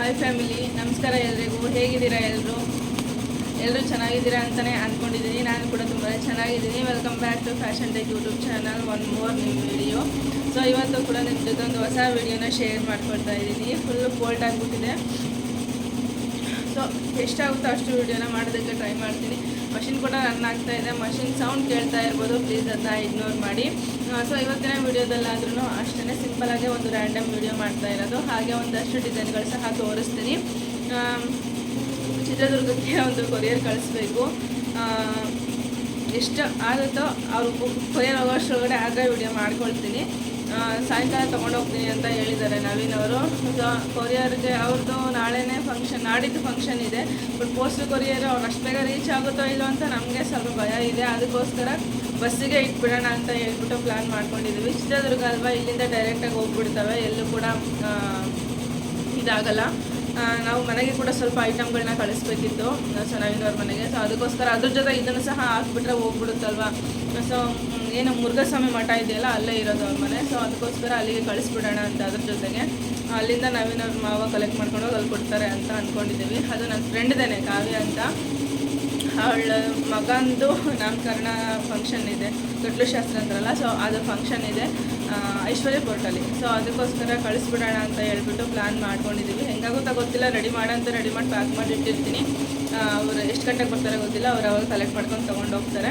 Hi family ನಮಸ್ಕಾರ ಎಲ್ರಿಗೂ. ಹೇಗಿದ್ದೀರಾ ಎಲ್ಲರೂ ಎಲ್ಲರೂ ಚೆನ್ನಾಗಿದ್ದೀರಾ ಅಂತಲೇ ಅಂದ್ಕೊಂಡಿದ್ದೀನಿ ನಾನು ಕೂಡ ತುಂಬಾ ಚೆನ್ನಾಗಿದ್ದೀನಿ. Welcome back to fashion tech YouTube channel one more new video so ಇವತ್ತು ಕೂಡ ನಿಮ್ಮ ಜೊತೆ ಒಂದು ಹೊಸ ವಿಡಿಯೋನ ಶೇರ್ ಮಾಡ್ಕೊಳ್ತಾ ಇದ್ದೀನಿ. ಫುಲ್ಲು ಕೋಲ್ಡ್ ಆಗಿಬಿಟ್ಟಿದೆ. ಸೊ ಎಷ್ಟಾಗುತ್ತೋ ಅಷ್ಟು ವಿಡಿಯೋನ ಮಾಡೋದಕ್ಕೆ ಟ್ರೈ ಮಾಡ್ತೀನಿ. ಮಷಿನ್ ಕೂಡ ರನ್ ಆಗ್ತಾ ಇದೆ. ಮಷಿನ್ ಸೌಂಡ್ ಕೇಳ್ತಾ ಇರ್ಬೋದು. ಪ್ಲೀಸ್ ಅದನ್ನ ಇಗ್ನೋರ್ ಮಾಡಿ. ಸೊ ಇವತ್ತಿನ ವಿಡಿಯೋದಲ್ಲಾದ್ರೂ ಅಷ್ಟೇ ಸಿಂಪಲಾಗಿ ಒಂದು ರ್ಯಾಂಡಮ್ ವಿಡಿಯೋ ಮಾಡ್ತಾ ಇರೋದು. ಹಾಗೆ ಒಂದಷ್ಟು ಡಿಸೈನ್ಗಳು ಸಹ ತೋರಿಸ್ತೀನಿ. ಚಿತ್ರದುರ್ಗಕ್ಕೆ ಒಂದು ಕೊರಿಯರ್ ಕಳಿಸ್ಬೇಕು. ಎಷ್ಟು ಆಗುತ್ತೋ ಅವ್ರು ಕೊರಿಯರ್ ಹೋಗೋಷ್ಟರೊಳಗಡೆ ಆಗ ವಿಡಿಯೋ ಮಾಡ್ಕೊಳ್ತೀನಿ. ಸಾಯಂಕಾಲ ತೊಗೊಂಡೋಗ್ತೀನಿ ಅಂತ ಹೇಳಿದ್ದಾರೆ ನವೀನ್ ಅವರು. ಸೊ ಕೊರಿಯರ್ಗೆ ಅವ್ರದ್ದು ನಾಳೆನೇ ಫಂಕ್ಷನ್ ನಾಡಿದ್ದು ಫಂಕ್ಷನ್ ಇದೆ. ಬಟ್ ಪೋಸ್ಟ್ ಕೊರಿಯರ್ ಅವ್ರು ಅಷ್ಟು ಬೇಗ ರೀಚ್ ಆಗುತ್ತೋ ಇಲ್ಲೋ ಅಂತ ನಮಗೆ ಸ್ವಲ್ಪ ಭಯ ಇದೆ. ಅದಕ್ಕೋಸ್ಕರ ಬಸ್ಸಿಗೆ ಇಟ್ಬಿಡೋಣ ಅಂತ ಹೇಳ್ಬಿಟ್ಟು ಪ್ಲ್ಯಾನ್ ಮಾಡ್ಕೊಂಡಿದ್ದೀವಿ ಚಿತ್ರದುರ್ಗ ಅಲ್ವಾ, ಇಲ್ಲಿಂದ ಡೈರೆಕ್ಟಾಗಿ ಹೋಗ್ಬಿಡ್ತವೆ. ಎಲ್ಲೂ ಕೂಡ ಇದಾಗಲ್ಲ. ನಾವು ಮನೆಗೆ ಕೂಡ ಸ್ವಲ್ಪ ಐಟಮ್ಗಳನ್ನ ಕಳಿಸ್ಬೇಕಿತ್ತು. ನವೀನವ್ರ ಮನೆಗೆ. ಸೊ ಅದಕ್ಕೋಸ್ಕರ ಅದ್ರ ಜೊತೆ ಇದನ್ನು ಸಹ ಹಾಕ್ಬಿಟ್ರೆ ಹೋಗ್ಬಿಡುತ್ತಲ್ವಾ? ಸೊ ಏನು ಮುರುಘಸ್ವಾಮಿ ಮಠ ಇದೆಯಲ್ಲ, ಅಲ್ಲೇ ಇರೋದು ಅವ್ರ ಮನೆ. ಸೊ ಅದಕ್ಕೋಸ್ಕರ ಅಲ್ಲಿಗೆ ಕಳಿಸ್ಬಿಡೋಣ ಅಂತ ಅದ್ರ ಜೊತೆಗೆ. ಅಲ್ಲಿಂದ ನವೀನವ್ರ ಮಾವ ಕಲೆಕ್ಟ್ ಮಾಡ್ಕೊಂಡು ಹೋಗಿ ಅಲ್ಲಿ ಕೊಡ್ತಾರೆ ಅಂತ ಅಂದ್ಕೊಂಡಿದ್ದೀವಿ ಅದು ನನ್ನ ಫ್ರೆಂಡ್ದೇನೆ ಕಾವ್ಯ ಅಂತ. ಅವಳ ಮಗಂದು ನಾಮಕರಣ ಫಂಕ್ಷನ್ ಇದೆ. ಕಟ್ಲು ಶಾಸ್ತ್ರ ಅಂತಾರಲ್ಲ ಸೊ ಅದು ಫಂಕ್ಷನ್ ಇದೆ. ಐಶ್ವರ್ಯ ಬೋರ್ಟಲ್ಲಿ ಸೊ ಅದಕ್ಕೋಸ್ಕರ ಕಳಿಸ್ಬಿಡೋಣ ಅಂತ ಹೇಳ್ಬಿಟ್ಟು ಪ್ಲ್ಯಾನ್ ಮಾಡ್ಕೊಂಡಿದ್ದೀವಿ ಹೆಂಗಾಗುತ್ತಾ ಗೊತ್ತಿಲ್ಲ. ರೆಡಿ ಮಾಡಂತ ರೆಡಿ ಮಾಡಿ ಪ್ಯಾಕ್ ಮಾಡಿ ಇಟ್ಟಿರ್ತೀನಿ. ಅವರು ಎಷ್ಟು ಗಂಟೆಗೆ ಬರ್ತಾರೆ ಗೊತ್ತಿಲ್ಲ. ಅವ್ರು ಅವಾಗ ಕಲೆಕ್ಟ್ ಮಾಡ್ಕೊಂಡು ತೊಗೊಂಡು ಹೋಗ್ತಾರೆ.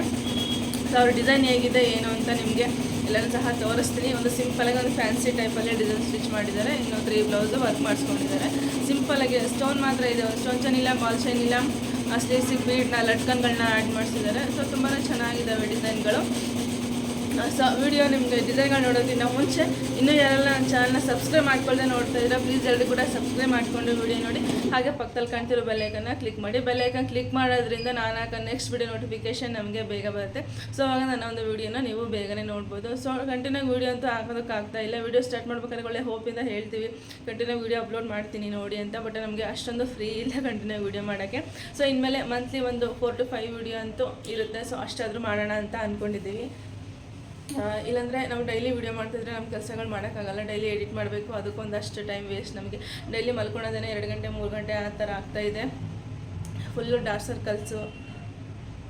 ಸೊ ಅವ್ರ ಡಿಸೈನ್ ಹೇಗಿದೆ, ಏನು ಅಂತ ನಿಮಗೆ ಎಲ್ಲರೂ ಸಹ ತೋರಿಸ್ತೀನಿ. ಒಂದು ಸಿಂಪಲಾಗಿ ಒಂದು ಫ್ಯಾನ್ಸಿ ಟೈಪಲ್ಲೇ ಡಿಸೈನ್ ಸ್ಟಿಚ್ ಮಾಡಿದ್ದಾರೆ. ಇನ್ನು ತ್ರೀ ಬ್ಲೌಸು ವರ್ಕ್ ಮಾಡಿಸ್ಕೊಂಡಿದ್ದಾರೆ. ಸಿಂಪಲಾಗಿ ಸ್ಟೋನ್ ಮಾತ್ರ ಇದೆ. ಸ್ಟೋನ್ ಚೆನ್ನಿಲ್ಲ ಬಾಲ್ ಚೈನ್ ಇಲ್ಲ ಸ್ಲೀವ್ಸಿಗೆ ಬೀಡ್ನ ಲಟ್ಕನ್ಗಳನ್ನ ಆ್ಯಡ್ ಮಾಡಿಸಿದ್ದಾರೆ. ಸೊ ತುಂಬಾ ಚೆನ್ನಾಗಿದ್ದಾವೆ ಡಿಸೈನ್ಗಳು ಸೊ ವಿಡಿಯೋ ನಿಮಗೆ ಡಿಸೈನ್ಗಳು ನೋಡೋದಕ್ಕಿಂತ ಮುಂಚೆ. ಇನ್ನೂ ಯಾರೆಲ್ಲ ನನ್ನ ಚಾನಲ್ನ ಸಬ್ಸ್ಕ್ರೈಬ್ ಮಾಡ್ಕೊಳ್ಳದೆ ನೋಡ್ತಾ ಇದ್ದೀರಾ ಪ್ಲೀಸ್ ಎಲ್ಲರೂ ಕೂಡ ಸಬ್ಸ್ಕ್ರೈಬ್ ಮಾಡಿಕೊಂಡು ವಿಡಿಯೋ ನೋಡಿ. ಹಾಗೆ ಪಕ್ಕದಲ್ಲಿ ಕಾಣ್ತಿರೋ ಬೆಲ್ಲೈಕನ್ನ ಕ್ಲಿಕ್ ಮಾಡಿ. ಬೆಲ್ಲೈಕನ್ ಕ್ಲಿಕ್ ಮಾಡೋದ್ರಿಂದ ನಾನು ಹಾಕೋ ನೆಕ್ಸ್ಟ್ ವಿಡಿಯೋ ನೋಟಿಫಿಕೇಶನ್ ನಮಗೆ ಬೇಗ ಬರುತ್ತೆ. ಸೊ ಆವಾಗ ನನ್ನ ಒಂದು ವಿಡಿಯೋನ ನೀವು ಬೇಗನೆ ನೋಡ್ಬೋದು. ಸೊ ಕಂಟಿನ್ಯೂ ವಿಡಿಯೋ ಅಂತೂ ಹಾಕೋದಕ್ಕಾಗ್ತಾ ಇಲ್ಲ. ವಿಡಿಯೋ ಸ್ಟಾರ್ಟ್ ಮಾಡ್ಬೇಕಾದ್ರೆ ಒಳ್ಳೆ ಹೋಪಿಂದ ಹೇಳ್ತೀವಿ. ಕಂಟಿನ್ಯೂ ವಿಡಿಯೋ ಅಪ್ಲೋಡ್ ಮಾಡ್ತೀನಿ ನೋಡಿ ಅಂತ. ಬಟ್ ನಮಗೆ ಅಷ್ಟೊಂದು ಫ್ರೀ ಇಲ್ಲ ಕಂಟಿನ್ಯೂ ವಿಡಿಯೋ ಮಾಡೋಕ್ಕೆ. ಸೊ ಇನ್ಮೇಲೆ ಮಂತ್ಲಿ ಒಂದು ಫೋರ್ ಟು ಫೈವ್ ವಿಡಿಯೋ ಅಂತೂ ಇರುತ್ತೆ. ಸೊ ಅಷ್ಟಾದರೂ ಮಾಡೋಣ ಅಂತ ಅಂದ್ಕೊಂಡಿದ್ದೀವಿ ಇಲ್ಲಾಂದರೆ ನಾವು ಡೈಲಿ ವೀಡಿಯೋ ಮಾಡ್ತಿದ್ರೆ ನಮ್ಮ ಕೆಲಸಗಳು ಮಾಡೋಕ್ಕಾಗಲ್ಲ. ಡೈಲಿ ಎಡಿಟ್ ಮಾಡಬೇಕು. ಅದಕ್ಕೊಂದಷ್ಟು ಟೈಮ್ ವೇಸ್ಟ್ ನಮಗೆ. ಡೈಲಿ ಮಲ್ಕೊಳೋದೇ ಎರಡು ಗಂಟೆ, ಮೂರು ಗಂಟೆ ಆ ಥರ ಆಗ್ತಾಯಿದೆ ಫುಲ್ಲು ಡಾರ್ಕ್ ಸರ್ಕಲ್ಸು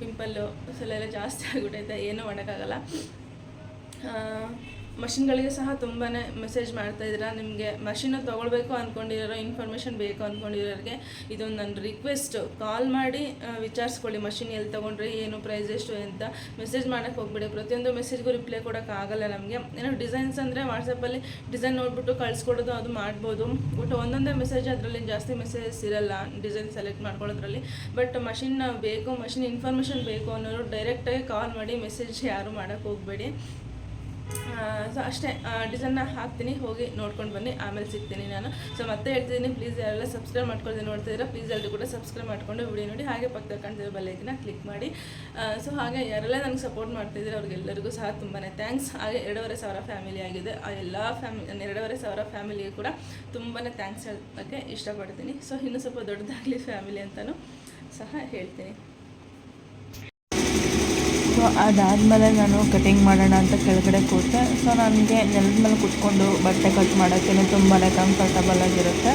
ಪಿಂಪಲ್ಲು ಎಲ್ಲ ಜಾಸ್ತಿ ಆಗಿಬಿಟ್ಟೈತೆ ಏನೂ ಮಾಡೋಕ್ಕಾಗಲ್ಲ. ಮಷಿನ್ಗಳಿಗೆ ಸಹ ತುಂಬಾ ಮೆಸೇಜ್ ಮಾಡ್ತಾ ಇದ್ದೀರಾ? ನಿಮಗೆ ಮಷಿನ್ ತೊಗೊಳ್ಬೇಕು ಅಂದ್ಕೊಂಡಿರೋ ಇನ್ಫಾರ್ಮೇಷನ್ ಬೇಕು ಅಂದ್ಕೊಂಡಿರೋರಿಗೆ ಇದೊಂದು ನನ್ನ ರಿಕ್ವೆಸ್ಟ್ ಕಾಲ್ ಮಾಡಿ ವಿಚಾರಿಸ್ಕೊಳ್ಳಿ ಮಷಿನ್ ಎಲ್ಲಿ ತೊಗೊಂಡ್ರಿ, ಏನು ಪ್ರೈಸ್ ಎಷ್ಟು ಅಂತ. ಮೆಸೇಜ್ ಮಾಡೋಕ್ಕೆ ಹೋಗ್ಬಿಡಿ. ಪ್ರತಿಯೊಂದು ಮೆಸೇಜ್ಗೂ ರಿಪ್ಲೈ ಕೊಡೋಕ್ಕಾಗಲ್ಲ ನಮಗೆ. ಏನೋ ಡಿಸೈನ್ಸ್ ಅಂದರೆ ವಾಟ್ಸಪ್ಪಲ್ಲಿ ಡಿಸೈನ್ ನೋಡ್ಬಿಟ್ಟು ಕಳಿಸ್ಕೊಡೋದು, ಅದು ಮಾಡ್ಬೋದು. ಬಟ್ ಒಂದೊಂದೇ ಮೆಸೇಜ್ ಅದರಲ್ಲಿ ಜಾಸ್ತಿ ಮೆಸೇಜಸ್ ಇರಲ್ಲ ಡಿಸೈನ್ ಸೆಲೆಕ್ಟ್ ಮಾಡ್ಕೊಳ್ಳೋದ್ರಲ್ಲಿ. ಬಟ್ ಮಷಿನ್ ಬೇಕು, ಮಷಿನ್ ಇನ್ಫಾರ್ಮೇಷನ್ ಬೇಕು ಅನ್ನೋರು ಡೈರೆಕ್ಟಾಗಿ ಕಾಲ್ ಮಾಡಿ ಮೆಸೇಜ್ ಯಾರು ಮಾಡೋಕ್ಕೆ ಹೋಗಬೇಡಿ. ಸೊ ಅಷ್ಟೇ ಡಿಸೈನ್ನ ಹಾಕ್ತೀನಿ, ಹೋಗಿ ನೋಡ್ಕೊಂಡು ಬನ್ನಿ, ಆಮೇಲೆ ಸಿಗ್ತೀನಿ ನಾನು. ಸೊ ಮತ್ತೆ ಹೇಳ್ತಿದ್ದೀನಿ ಪ್ಲೀಸ್ ಯಾರೆಲ್ಲ ಸಬ್ಸ್ಕ್ರೈಬ್ ಮಾಡ್ಕೊಳ್ತೀನಿ ನೋಡ್ತಿದ್ದೀರಾ ಪ್ಲೀಸ್ ಎಲ್ಲರೂ ಕೂಡ ಸಬ್ಸ್ಕ್ರೈಬ್ ಮಾಡ್ಕೊಂಡು ವಿಡಿಯೋ ನೋಡಿ, ಹಾಗೆ ಪಕ್ಕದಲ್ಲಿ ಕಾಣ್ತಿರೋ ಬೆಲ್ಲೈಕನ್ನ ಕ್ಲಿಕ್ ಮಾಡಿ. ಸೊ ಹಾಗೆ ಯಾರೆಲ್ಲ ನನಗೆ ಸಪೋರ್ಟ್ ಮಾಡ್ತಿದ್ದೀರಾ, ಅವ್ರಿಗೆಲ್ಲರಿಗೂ ಸಹ ತುಂಬಾ ಥ್ಯಾಂಕ್ಸ್ ಹಾಗೆ ಎರಡೂವರೆ ಸಾವಿರ ಫ್ಯಾಮಿಲಿ ಆಗಿದೆ. ಆ ಎಲ್ಲ ಫ್ಯಾಮಿಲಿ ಎರಡೂವರೆ ಸಾವಿರ ಫ್ಯಾಮಿಲಿಗೆ ಕೂಡ ತುಂಬಾ ಥ್ಯಾಂಕ್ಸ್ ಹೇಳೋಕ್ಕೆ ಇಷ್ಟಪಡ್ತೀನಿ. ಸೊ ಇನ್ನೂ ಸ್ವಲ್ಪ ದೊಡ್ಡದಾಗಲಿ ಫ್ಯಾಮಿಲಿ ಅಂತಲೂ ಸಹ ಹೇಳ್ತೀನಿ. ಸೊ ಅದಾದಮೇಲೆ ನಾನು ಕಟಿಂಗ್ ಮಾಡೋಣ ಅಂತ ಕೆಳಗಡೆ ಕೂತೆ. ಸೊ ನನಗೆ ನೆಲದ ಮೇಲೆ ಕುತ್ಕೊಂಡು ಬಟ್ಟೆ ಕಟ್ ಮಾಡೋಕ್ಕೇ ತುಂಬಾ ಕಂಫರ್ಟಬಲ್ ಆಗಿರುತ್ತೆ.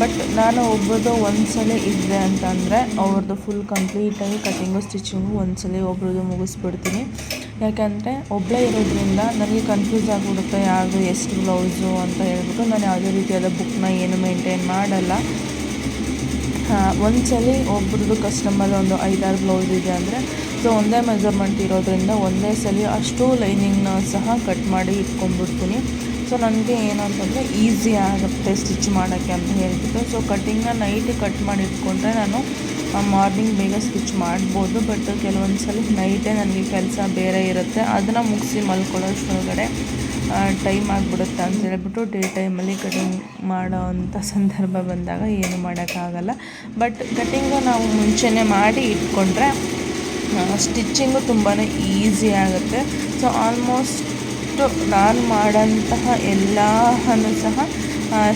ಬಟ್ ನಾನು ಒಬ್ಬರದು ಒಂದ್ಸಲ ಇದ್ದೆ ಅಂತಂದರೆ ಅವ್ರದ್ದು ಫುಲ್ ಕಂಪ್ಲೀಟಾಗಿ ಕಟಿಂಗು ಸ್ಟಿಚಿಂಗು ಒಂದ್ಸಲ ಒಬ್ರದ್ದು ಮುಗಿಸ್ಬಿಡ್ತೀನಿ. ಯಾಕೆಂದರೆ ಒಬ್ಬಳೇ ಇರೋದ್ರಿಂದ ನನಗೆ ಕನ್ಫ್ಯೂಸ್ ಆಗಿಬಿಡುತ್ತೆ ಯಾರು ಎಷ್ಟು ಬ್ಲೌಸು ಅಂತ ಹೇಳ್ಬಿಟ್ಟು ನಾನು ಯಾವುದೇ ರೀತಿಯಾದ ಬುಕ್ನ ಏನು ಮೇಂಟೈನ್ ಮಾಡಲ್ಲ. ಒಂದ್ಸಲ ಒಬ್ರದ್ದು ಕಸ್ಟಮರ್ ಒಂದು ಐದಾರು ಬ್ಲೌಸ್ ಇದೆ ಅಂದರೆ ಸೊ ಒಂದೇ ಮೆಜರ್ಮೆಂಟ್ ಇರೋದ್ರಿಂದ ಒಂದೇ ಸಲ ಅಷ್ಟು ಲೈನಿಂಗ್ನ ಸಹ ಕಟ್ ಮಾಡಿ ಇಟ್ಕೊಂಡ್ಬಿಡ್ತೀನಿ. ಸೊ, ನನಗೆ ಏನಂತಂದರೆ ಈಸಿ ಆಗುತ್ತೆ ಸ್ಟಿಚ್ ಮಾಡೋಕ್ಕೆ ಅಂತ ಹೇಳ್ಬಿಟ್ಟು. ಸೊ ಕಟ್ಟಿಂಗ್ನ ನೈಟ್ ಕಟ್ ಮಾಡಿ ಇಟ್ಕೊಂಡ್ರೆ ನಾನು ಮಾರ್ನಿಂಗ್ ಬೇಗ ಸ್ಟಿಚ್ ಮಾಡ್ಬೋದು. ಬಟ್ ಕೆಲವೊಂದು ಸಲ ನೈಟೇ ನನಗೆ ಕೆಲಸ ಬೇರೆ ಇರುತ್ತೆ. ಅದನ್ನು ಮುಗಿಸಿ ಮಲ್ಕೊಳ್ಳೋಷ್ಟೊಳಗಡೆ ಟೈಮ್ ಆಗಿಬಿಡುತ್ತೆ ಅಂತ ಹೇಳ್ಬಿಟ್ಟು ಡೇ ಟೈಮಲ್ಲಿ ಕಟಿಂಗ್ ಮಾಡೋ ಅಂಥ ಸಂದರ್ಭ ಬಂದಾಗ ಏನು ಮಾಡೋಕ್ಕಾಗಲ್ಲ. ಬಟ್ ಕಟಿಂಗ್ ನಾವು ಮುಂಚೆನೇ ಮಾಡಿ ಇಟ್ಕೊಂಡ್ರೆ ಸ್ಟಿಚ್ಚಿಂಗು ತುಂಬಾ ಈಸಿ ಆಗುತ್ತೆ. ಸೊ ಆಲ್ಮೋಸ್ಟ್ ನಾನು ಮಾಡೋಂತಹ ಎಲ್ಲನೂ ಸಹ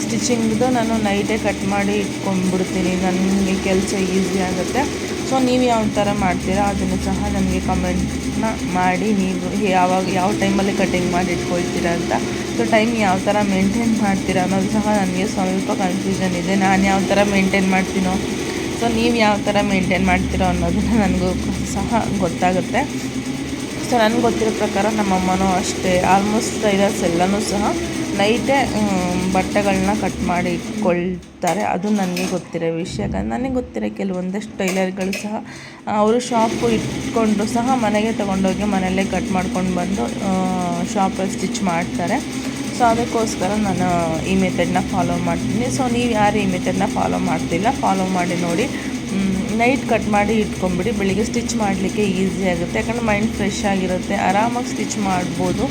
ಸ್ಟಿಚಿಂಗ್ದು ನಾನು ನೈಟೇ ಕಟ್ ಮಾಡಿ ಇಟ್ಕೊಂಡ್ಬಿಡ್ತೀನಿ. ನನಗೆ ಕೆಲಸ ಈಸಿ ಆಗುತ್ತೆ. ಸೊ ನೀವು ಯಾವ ಥರ ಮಾಡ್ತೀರಾ ಅದನ್ನು ಸಹ ನನಗೆ ಕಮೆಂಟ್ನ ಮಾಡಿ ನೀವು ಯಾವಾಗ, ಯಾವ ಟೈಮಲ್ಲಿ ಕಟಿಂಗ್ ಮಾಡಿ ಇಟ್ಕೊಳ್ತೀರಾ ಅಂತ. ಸೊ ಟೈಮ್ ಯಾವ ಥರ ಮೇಂಟೈನ್ ಮಾಡ್ತೀರಾ ಅನ್ನೋದು ಸಹ ನನಗೆ ಸ್ವಲ್ಪ ಕನ್ಫ್ಯೂಷನ್ ಇದೆ. ನಾನು ಯಾವ ಥರ ಮೇಂಟೈನ್ ಮಾಡ್ತೀನೋ ಸೊ ನೀವು ಯಾವ ಥರ ಮೇಂಟೈನ್ ಮಾಡ್ತೀರೋ ಅನ್ನೋದನ್ನು ನನಗೂ ಸಹ ಗೊತ್ತಾಗುತ್ತೆ. ಸೊ ನನಗೆ ಗೊತ್ತಿರೋ ಪ್ರಕಾರ ನಮ್ಮಮ್ಮನೂ ಅಷ್ಟೇ. ಆಲ್ಮೋಸ್ಟ್ ಟೈಲರ್ಸ್ ಎಲ್ಲನೂ ಸಹ ನೈಟೇ ಬಟ್ಟೆಗಳನ್ನ ಕಟ್ ಮಾಡಿ ಇಟ್ಕೊಳ್ತಾರೆ. ಅದು ನನಗೆ ಗೊತ್ತಿರೋ ವಿಷಯ. ಯಾಕಂದ್ರೆ ನನಗೆ ಗೊತ್ತಿರೋ ಕೆಲವೊಂದಷ್ಟು ಟೈಲರ್ಗಳು ಸಹ ಅವರು ಶಾಪು ಇಟ್ಕೊಂಡು ಸಹ ಮನೆಗೆ ತೊಗೊಂಡೋಗಿ ಮನೆಯಲ್ಲೇ ಕಟ್ ಮಾಡ್ಕೊಂಡು ಬಂದು ಶಾಪಲ್ಲಿ ಸ್ಟಿಚ್ ಮಾಡ್ತಾರೆ. ಸೊ ಅದಕ್ಕೋಸ್ಕರ ನಾನು ಈ ಮೆಥಡ್ನ ಫಾಲೋ ಮಾಡ್ತೀನಿ. ಸೊ ನೀವು ಯಾರು ಈ ಮೆಥಡ್ನ ಫಾಲೋ ಮಾಡ್ತಿಲ್ಲ ಫಾಲೋ ಮಾಡಿ ನೋಡಿ. ನೈಟ್ ಕಟ್ ಮಾಡಿ ಇಟ್ಕೊಂಬಿಡಿ ಬೆಳಿಗ್ಗೆ ಸ್ಟಿಚ್ ಮಾಡಲಿಕ್ಕೆ ಈಸಿ ಆಗುತ್ತೆ. ಯಾಕಂದರೆ ಮೈಂಡ್ ಫ್ರೆಶ್ ಆಗಿರುತ್ತೆ. ಆರಾಮಾಗಿ ಸ್ಟಿಚ್ ಮಾಡ್ಬೋದು.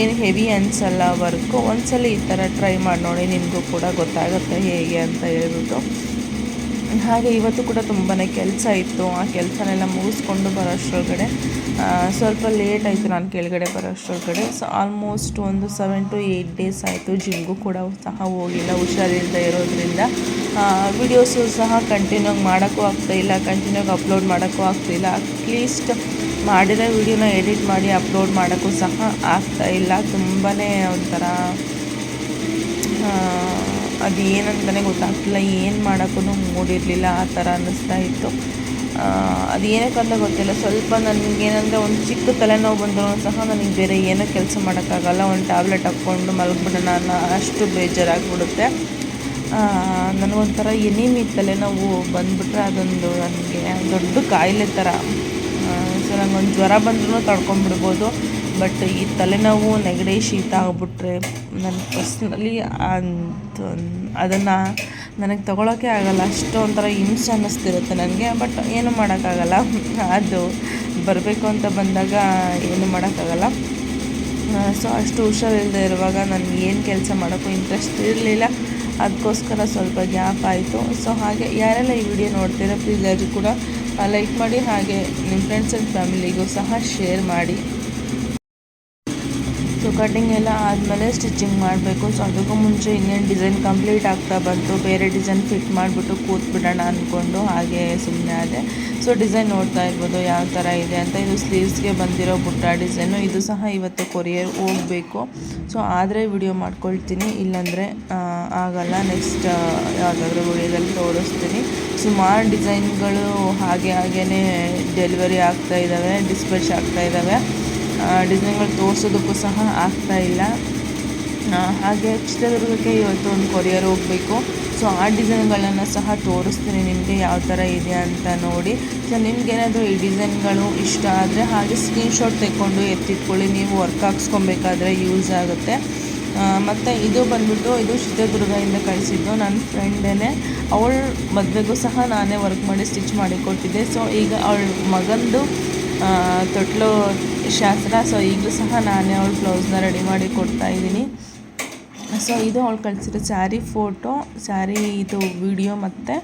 ಏನು ಹೆವಿ ಅನ್ಸಲ್ಲ ವರ್ಕು ಒಂದ್ಸಲ ಈ ಥರ ಟ್ರೈ ಮಾಡಿ ನೋಡಿ. ನಿಮಗೂ ಕೂಡ ಗೊತ್ತಾಗುತ್ತೆ ಹೇಗೆ ಅಂತ ಹೇಳ್ಬಿಟ್ಟು. ಹಾಗೆ ಇವತ್ತು ಕೂಡ ತುಂಬಾ ಕೆಲಸ ಇತ್ತು. ಆ ಕೆಲಸನೆಲ್ಲ ಮುಗಿಸ್ಕೊಂಡು ಬರೋ ಅಷ್ಟರೊಳಗಡೆ ಸ್ವಲ್ಪ ಲೇಟ್ ಆಯಿತು ನಾನು ಕೆಳಗಡೆ ಬರೋಷ್ಟರೊಳಗಡೆ. ಸೊ ಆಲ್ಮೋಸ್ಟ್ ಒಂದು ಸೆವೆನ್ ಟು ಏಯ್ಟ್ ಡೇಸ್ ಆಯಿತು ಜಿಮ್ಗೂ ಕೂಡ ಸಹ ಹೋಗಿಲ್ಲ ಹುಷಾರಿಲ್ಲದೆ ಇರೋದ್ರಿಂದ. ವಿಡಿಯೋಸು ಸಹ ಕಂಟಿನ್ಯೂ ಮಾಡೋಕ್ಕೂ ಆಗ್ತಾಯಿಲ್ಲ ಕಂಟಿನ್ಯೂ ಅಪ್ಲೋಡ್ ಮಾಡೋಕ್ಕೂ ಆಗ್ತಾಯಿಲ್ಲ ಅಟ್ಲೀಸ್ಟ್ ಮಾಡಿರೋ ವಿಡಿಯೋನ ಎಡಿಟ್ ಮಾಡಿ ಅಪ್ಲೋಡ್ ಮಾಡೋಕ್ಕೂ ಸಹ ಆಗ್ತಾಯಿಲ್ಲ ತುಂಬಾ ಒಂಥರ ಅದು ಏನಂತಲೇ ಗೊತ್ತಾಗ್ತಿಲ್ಲ, ಏನು ಮಾಡೋಕ್ಕೂ ಮೂಡಿರಲಿಲ್ಲ, ಆ ಥರ ಅನ್ನಿಸ್ತಾ ಇತ್ತು. ಅದು ಏನಕ್ಕಂತ ಗೊತ್ತಿಲ್ಲ, ಸ್ವಲ್ಪ ನನಗೇನಂದರೆ ಒಂದು ಚಿಕ್ಕ ತಲೆನೋವು ಬಂದರೂ ಸಹ ನನಗೆ ಬೇರೆ ಏನೂ ಕೆಲಸ ಮಾಡೋಕ್ಕಾಗಲ್ಲ. ಒಂದು ಟ್ಯಾಬ್ಲೆಟ್ ಹಾಕ್ಕೊಂಡು ಮಲಗ್ಬಿಡೋಣ ಅನ್ನೋ ಅಷ್ಟು ಬೇಜಾರಾಗ್ಬಿಡುತ್ತೆ. ನನಗೊಂಥರ ಎನಿಮಿ ತಲೆನೋವು ಬಂದುಬಿಟ್ರೆ ಅದೊಂದು ನನಗೆ ದೊಡ್ಡ ಕಾಯಿಲೆ ಥರ. ಸೊ ನನಗೊಂದು ಜ್ವರ ಬಂದ್ರೂ ತಡ್ಕೊಂಬಿಡ್ಬೋದು ಬಟ್ ಈ ತಲೆನೋವು ನೆಗಡಿ, ಶೀತ ಆಗಿಬಿಟ್ರೆ ನನ್ನ ಪರ್ಸ್ನಲಿ ಅಂತ ಅದನ್ನು ನನಗೆ ತೊಗೊಳಕ್ಕೆ ಆಗಲ್ಲ. ಅಷ್ಟು ಒಂಥರ ಹಿಂಸೆ ಅನ್ನಿಸ್ತಿರುತ್ತೆ ನನಗೆ, ಬಟ್ ಏನು ಮಾಡೋಕ್ಕಾಗಲ್ಲ. ಅದು ಬರಬೇಕು ಅಂತ ಬಂದಾಗ ಏನು ಮಾಡೋಕ್ಕಾಗಲ್ಲ. ಸೊ ಅಷ್ಟು ಹುಷಾರಿಲ್ಲದೆ ಇರುವಾಗ ನನಗೆ ಏನು ಕೆಲಸ ಮಾಡೋಕ್ಕೂ ಇಂಟ್ರೆಸ್ಟ್ ಇರಲಿಲ್ಲ. ಅದಕ್ಕೋಸ್ಕರ ಸ್ವಲ್ಪ ಗ್ಯಾಪ್ ಆಯಿತು. ಸೊ ಹಾಗೆ ಯಾರೆಲ್ಲ ಈ ವಿಡಿಯೋ ನೋಡ್ತೀರೋ ಪ್ಲೀಸ್ ಅದು ಕೂಡ ಲೈಕ್ ಮಾಡಿ. ಹಾಗೆ ನಿಮ್ಮ ಫ್ರೆಂಡ್ಸ್ ಆ್ಯಂಡ್ ಫ್ಯಾಮಿಲಿಗೂ ಸಹ ಶೇರ್ ಮಾಡಿ. ಕಟಿಂಗ್ ಎಲ್ಲ ಆದಮೇಲೆ ಸ್ಟಿಚಿಂಗ್ ಮಾಡಬೇಕು. ಸೊ ಅದಕ್ಕೂ ಮುಂಚೆ ಇನ್ನೇನು ಡಿಸೈನ್ ಕಂಪ್ಲೀಟ್ ಆಗ್ತಾ ಬಂತು. ಬೇರೆ ಡಿಸೈನ್ ಫಿಟ್ ಮಾಡಿಬಿಟ್ಟು ಕೂತ್ಬಿಡೋಣ ಅಂದ್ಕೊಂಡು ಹಾಗೆ ಸುಮ್ಮನೆ ಆದೆ. ಸೊ ಡಿಸೈನ್ ನೋಡ್ತಾ ಇರ್ಬೋದು ಯಾವ ಥರ ಇದೆ ಅಂತ. ಇದು ಸ್ಲೀವ್ಸ್ಗೆ ಬಂದಿರೋ ಬುಟ್ಟ ಡಿಸೈನು. ಇದು ಸಹ ಇವತ್ತು ಕೊರಿಯರ್ ಹೋಗಬೇಕು. ಸೊ ಆದರೆ ವಿಡಿಯೋ ಮಾಡ್ಕೊಳ್ತೀನಿ. ಇಲ್ಲಾಂದರೆ ಆಗಲ್ಲ. ನೆಕ್ಸ್ಟ್ ಯಾವುದಾದ್ರೂ ವಿಡಿಯೋದಲ್ಲಿ ತೋರಿಸ್ತೀನಿ. ಸುಮಾರು ಡಿಸೈನ್ಗಳು ಹಾಗೆ ಹಾಗೇ ಡೆಲಿವರಿ ಆಗ್ತಾ ಇದ್ದಾವೆ ಡಿಸ್ಪ್ಯಾಚ್ ಆಗ್ತಾ ಇದ್ದಾವೆ ಡಿಸೈನ್ಗಳು ತೋರಿಸೋದಕ್ಕೂ ಸಹ ಆಗ್ತಾ ಇಲ್ಲ. ಹಾಗೆ ಚಿತ್ರದುರ್ಗಕ್ಕೆ ಇವತ್ತು ಒಂದು ಕೊರಿಯರ್ ಹೋಗಬೇಕು. ಸೊ, ಆ ಡಿಸೈನ್ಗಳನ್ನು ಸಹ ತೋರಿಸ್ತೀನಿ ನಿಮಗೆ ಯಾವ ಥರ ಇದೆ ಅಂತ ನೋಡಿ. ಸೊ ನಿಮ್ಗೇನಾದರೂ ಈ ಡಿಸೈನ್ಗಳು ಇಷ್ಟ ಆದರೆ ಹಾಗೆ ಸ್ಕ್ರೀನ್ಶಾಟ್ ತೆಕ್ಕೊಂಡು ಎತ್ತಿಟ್ಕೊಳ್ಳಿ. ನೀವು ವರ್ಕ್ ಹಾಕ್ಸ್ಕೊಬೇಕಾದ್ರೆ ಯೂಸ್ ಆಗುತ್ತೆ. ಮತ್ತು ಇದು ಬಂದ್ಬಿಟ್ಟು ಇದು ಚಿತ್ರದುರ್ಗದಿಂದ ಕಳಿಸಿದ್ದು ನನ್ನ ಫ್ರೆಂಡೇ ಅವಳ ಮದುವೆಗೂ ಸಹ ನಾನೇ ವರ್ಕ್ ಮಾಡಿ ಸ್ಟಿಚ್ ಮಾಡಿ ಕೊಟ್ಟಿದ್ದೆ ಸೊ, ಈಗ ಅವಳ ಮಗಂದು ತೊಟ್ಲು ಶಾಸ್ತ್ರ ಸೊ ಈಗಲೂ ಸಹ ನಾನೇ ಅವಳು ಬ್ಲೌಸ್ನ ರೆಡಿ ಮಾಡಿ ಕೊಡ್ತಾ ಇದ್ದೀನಿ. ಸೊ ಇದು ಅವಳು ಕಳಿಸಿರೋ ಸ್ಯಾರಿ ಫೋಟೋ ಸ್ಯಾರಿ ಇದು ವಿಡಿಯೋ ಮತ್ತು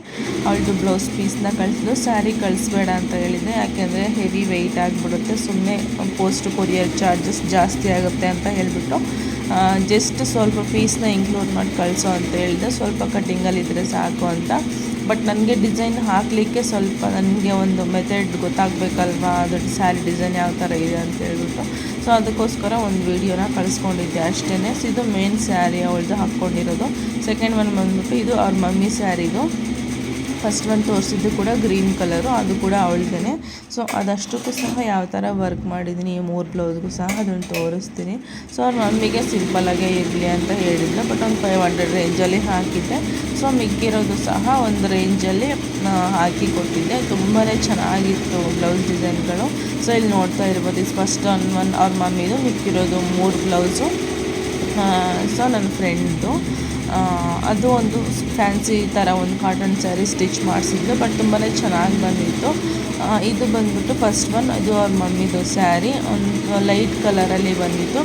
ಅವಳದು ಬ್ಲೌಸ್ ಪೀಸ್ನ ಕಳಿಸಿದ್ರು ಸ್ಯಾರಿ ಕಳಿಸ್ಬೇಡ ಅಂತ ಹೇಳಿದೆ ಯಾಕೆಂದರೆ ಹೆವಿ ವೆಯ್ಟ್ ಆಗಿಬಿಡುತ್ತೆ. ಸುಮ್ಮನೆ ಪೋಸ್ಟ್ ಕೊರಿಯರ್ ಚಾರ್ಜಸ್ ಜಾಸ್ತಿ ಆಗುತ್ತೆ ಅಂತ ಹೇಳಿಬಿಟ್ಟು ಜಸ್ಟ್ ಸ್ವಲ್ಪ ಪೀಸ್ನ ಇನ್ಕ್ಲೂಡ್ ಮಾಡಿ ಕಳಿಸೋ ಅಂತ ಹೇಳಿದೆ. ಸ್ವಲ್ಪ ಕಟ್ಟಿಂಗಲ್ಲಿದ್ದರೆ ಸಾಕು ಅಂತ. ಬಟ್ ನನಗೆ ಡಿಸೈನ್ ಹಾಕಲಿಕ್ಕೆ ಸ್ವಲ್ಪ ನನಗೆ ಒಂದು ಮೆಥಡ್ ಗೊತ್ತಾಗಬೇಕಲ್ವಾ? ಅದು ಸ್ಯಾರಿ ಡಿಸೈನ್ ಯಾವ ಥರ ಇದೆ ಅಂತ ಹೇಳ್ಬಿಟ್ಟು. ಸೊ ಅದಕ್ಕೋಸ್ಕರ ಒಂದು ವೀಡಿಯೋನ ಕಳಿಸ್ಕೊಂಡಿದ್ದೆ. ಅಷ್ಟೇ ಸೊ ಇದು ಮೇನ್ ಸ್ಯಾರಿ ಅವಳದು ಹಾಕ್ಕೊಂಡಿರೋದು. ಸೆಕೆಂಡ್ ಒನ್ ಬಂದ್ಬಿಟ್ಟು ಇದು ಅವ್ರ ಮಮ್ಮಿ ಸ್ಯಾರಿದು ಫಸ್ಟ್ ಒಂದು ತೋರಿಸಿದ್ದು ಕೂಡ ಗ್ರೀನ್ ಕಲರು ಅದು ಕೂಡ ಅವಳದೇ ಸೊ ಅದಷ್ಟಕ್ಕೂ ಸಹ ಯಾವ ಥರ ವರ್ಕ್ ಮಾಡಿದ್ದೀನಿ ಈ ಮೂರು ಬ್ಲೌಸ್ಗೂ ಸಹ ಅದನ್ನು ತೋರಿಸ್ತೀನಿ. ಸೊ ಅವ್ರ ಮಮ್ಮಿಗೆ ಸಿಂಪಲಾಗೇ ಇರಲಿ ಅಂತ ಹೇಳಿದ್ದೆ ಬಟ್ ಒಂದು ಫೈವ್ ಹಂಡ್ರೆಡ್ ರೇಂಜಲ್ಲಿ ಹಾಕಿದ್ದೆ. ಸೊ ಮಿಕ್ಕಿರೋದು ಸಹ ಒಂದು ರೇಂಜಲ್ಲಿ ಹಾಕಿ ಕೊಟ್ಟಿದ್ದೆ. ತುಂಬಾ ಚೆನ್ನಾಗಿತ್ತು ಬ್ಲೌಸ್ ಡಿಸೈನ್ಗಳು. ಸೊ ಇಲ್ಲಿ ನೋಡ್ತಾ ಇರ್ಬೋದು ಇದು ಫಸ್ಟ್ ಒನ್ ಒನ್ ಅವ್ರ ಮಮ್ಮಿದು ಮಿಕ್ಕಿರೋದು ಮೂರು ಬ್ಲೌಸು ಸೊ ನನ್ನ ಫ್ರೆಂಡ್ದು ಅದು ಒಂದು ಫ್ಯಾನ್ಸಿ ಥರ ಒಂದು ಕಾಟನ್ ಸ್ಯಾರಿ ಸ್ಟಿಚ್ ಮಾಡಿಸಿದ್ದು ಬಟ್ ತುಂಬಾ ಚೆನ್ನಾಗಿ ಬಂದಿತ್ತು. ಇದು ಬಂದ್ಬಿಟ್ಟು ಫಸ್ಟ್ ಒನ್ ಇದು ಅವ್ರ ಮಮ್ಮಿದು ಸ್ಯಾರಿ ಒಂದು ಲೈಟ್ ಕಲರಲ್ಲಿ ಬಂದಿತ್ತು.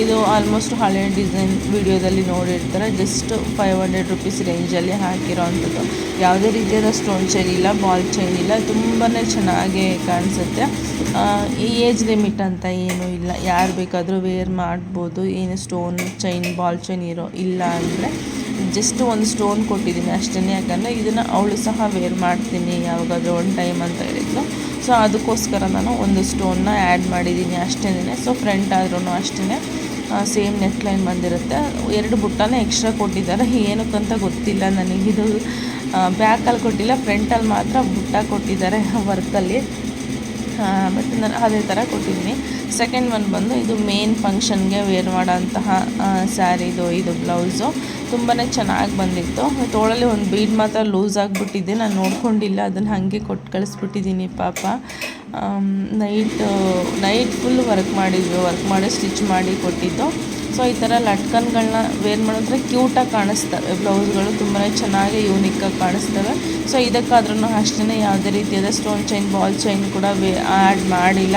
ಇದು ಆಲ್ಮೋಸ್ಟ್ ಹಳೆ ಡಿಸೈನ್ ವಿಡಿಯೋದಲ್ಲಿ ನೋಡಿರ್ತಾರೆ. ಜಸ್ಟ್ ಫೈವ್ ಹಂಡ್ರೆಡ್ ರುಪೀಸ್ ರೇಂಜಲ್ಲಿ ಹಾಕಿರೋ ಅಂಥದ್ದು. ಯಾವುದೇ ರೀತಿಯಾದ ಸ್ಟೋನ್ ಚೈನ್ ಇಲ್ಲ ಬಾಲ್ ಚೈನ್ ಇಲ್ಲ. ತುಂಬಾ ಚೆನ್ನಾಗಿ ಕಾಣಿಸುತ್ತೆ. ಈ ಏಜ್ ಲಿಮಿಟ್ ಅಂತ ಏನೂ ಇಲ್ಲ. ಯಾರು ಬೇಕಾದರೂ ವೇರ್ ಮಾಡ್ಬೋದು. ಏನು ಸ್ಟೋನ್ ಚೈನ್ ಬಾಲ್ ಚೈನ್ ಇರೋ, ಇಲ್ಲ ಅಂದರೆ. ಜಸ್ಟ್ ಒಂದು ಸ್ಟೋನ್ ಕೊಟ್ಟಿದ್ದೀನಿ ಅಷ್ಟೇ ಯಾಕಂದರೆ ಇದನ್ನು ಅವಳು ಸಹ ವೇರ್ ಮಾಡ್ತೀನಿ, ಯಾವಾಗಾದರೂ ಒನ್ ಟೈಮ್ ಅಂತ ಹೇಳಿದ್ಲು. ಸೊ ಅದಕ್ಕೋಸ್ಕರ ನಾನು ಒಂದು ಸ್ಟೋನ್ನ ಆ್ಯಡ್ ಮಾಡಿದ್ದೀನಿ ಅಷ್ಟೇ ಸೊ ಫ್ರಂಟ್ ಆದ್ರೂ ಅಷ್ಟೇ ಸೇಮ್ ನೆಕ್ಲೈನ್ ಬಂದಿರುತ್ತೆ. ಎರಡು ಬುಟ್ಟನೇ ಎಕ್ಸ್ಟ್ರಾ ಕೊಟ್ಟಿದ್ದಾರೆ. ಏನಕ್ಕಂತ ಗೊತ್ತಿಲ್ಲ ನನಗಿದು ಬ್ಯಾಕಲ್ಲಿ ಕೊಟ್ಟಿಲ್ಲ ಫ್ರಂಟಲ್ಲಿ ಮಾತ್ರ ಬುಟ್ಟ ಕೊಟ್ಟಿದ್ದಾರೆ ವರ್ಕಲ್ಲಿ ಮತ್ತು ನಾನು ಅದೇ ಥರ ಕೊಟ್ಟಿದ್ದೀನಿ. ಸೆಕೆಂಡ್ ಒನ್ ಬಂದು ಇದು ಮೇನ್ ಫಂಕ್ಷನ್ಗೆ ವೇರ್ ಮಾಡೋಂತಹ ಸ್ಯಾರಿದು ಇದು ಬ್ಲೌಸು ತುಂಬಾ ಚೆನ್ನಾಗಿ ಬಂದಿತ್ತು. ತೋಳಲ್ಲಿ ಒಂದು ಬೀಡ್ ಮಾತ್ರ ಲೂಸ್ ಆಗಿಬಿಟ್ಟಿದ್ದೆ ನಾನು ನೋಡ್ಕೊಂಡಿಲ್ಲ. ಅದನ್ನು ಹಾಗೆ ಕೊಟ್ಟು ಕಳಿಸ್ಬಿಟ್ಟಿದ್ದೀನಿ ಪಾಪ. ನೈಟ್ ನೈಟ್ ಫುಲ್ ವರ್ಕ್ ಮಾಡಿದ್ವಿ. ವರ್ಕ್ ಮಾಡಿ ಸ್ಟಿಚ್ ಮಾಡಿ ಕೊಟ್ಟಿದ್ದು. ಸೊ ಈ ಥರ ಲಟ್ಕನ್ಗಳನ್ನ ವೇರ್ ಮಾಡಿದ್ರೆ ಕ್ಯೂಟಾಗಿ ಕಾಣಿಸ್ತವೆ. ಬ್ಲೌಸ್ಗಳು ತುಂಬಾ ಚೆನ್ನಾಗಿ ಯೂನಿಕ್ಕಾಗಿ ಕಾಣಿಸ್ತವೆ. ಸೊ ಇದಕ್ಕಾದ್ರೂ ಅಷ್ಟೇ ಯಾವುದೇ ರೀತಿಯಾದ ಸ್ಟೋನ್ ಚೈನ್ ಬಾಲ್ ಚೈನ್ ಕೂಡ ವೇ ಆ್ಯಡ್ ಮಾಡಿಲ್ಲ.